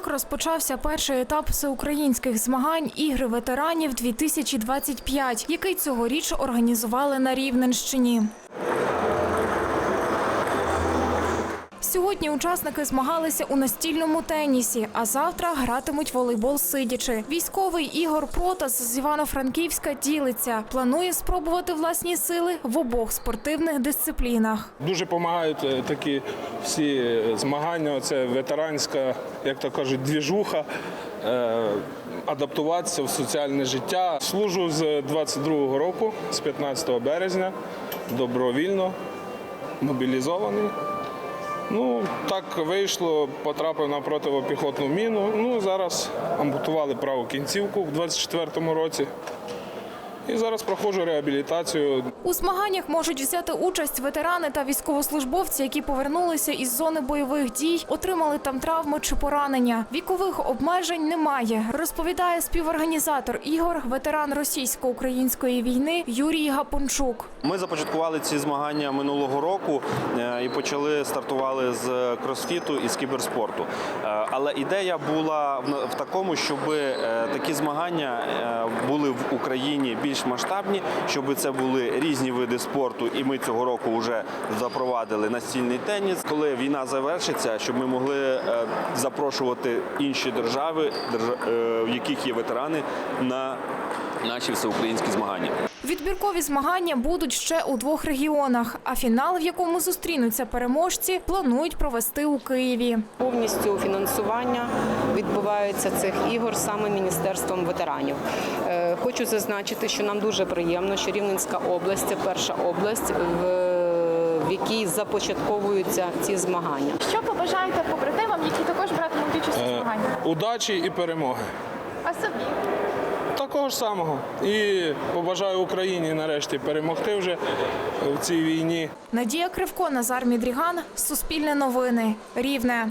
Так розпочався перший етап всеукраїнських змагань Ігри ветеранів 2025, який цьогоріч організували на Рівненщині. Сьогодні учасники змагалися у настільному тенісі, а завтра гратимуть волейбол сидячи. Військовий Ігор Протас з Івано-Франківська ділиться. Планує спробувати власні сили в обох спортивних дисциплінах. Дуже допомагають е, такі всі е, змагання. Це ветеранська, як то кажуть, двіжуха, е, адаптуватися в соціальне життя. Служу з 22-го року, з 15 березня, добровільно, мобілізований. Ну, так вийшло, потрапив на противопіхотну міну. Ну, зараз ампутували праву кінцівку в 24-му році. І зараз проходжу реабілітацію. У змаганнях можуть взяти участь ветерани та військовослужбовці, які повернулися із зони бойових дій, отримали там травми чи поранення. Вікових обмежень немає, розповідає співорганізатор ігор, ветеран російсько-української війни Юрій Гапончук. Ми започаткували ці змагання минулого року почали стартували з кросфіту і з кіберспорту. Е, Але ідея була в такому, щоб е, такі змагання е, були в Україні більш масштабні, щоб це були різні види спорту. І ми цього року вже запровадили настільний теніс. Коли війна завершиться, щоб ми могли запрошувати інші держави, держа- в яких є ветерани, на наші всеукраїнські змагання. Відбіркові змагання будуть ще у двох регіонах, а фінал, в якому зустрінуться переможці, планують провести у Києві. Повністю фінансування відбувається цих ігор саме міністерством ветеранів. Е, Хочу зазначити, що нам дуже приємно, що Рівненська область це перша область, в, в якій започатковуються ці змагання. Що побажаєте побратимам, які також братимуть участь у Е, змаганнях? Удачі і перемоги. А собі? Такого ж самого. І побажаю Україні нарешті перемогти вже в цій війні. Надія Кривко, Назар Мідріган, Суспільне новини, Рівне.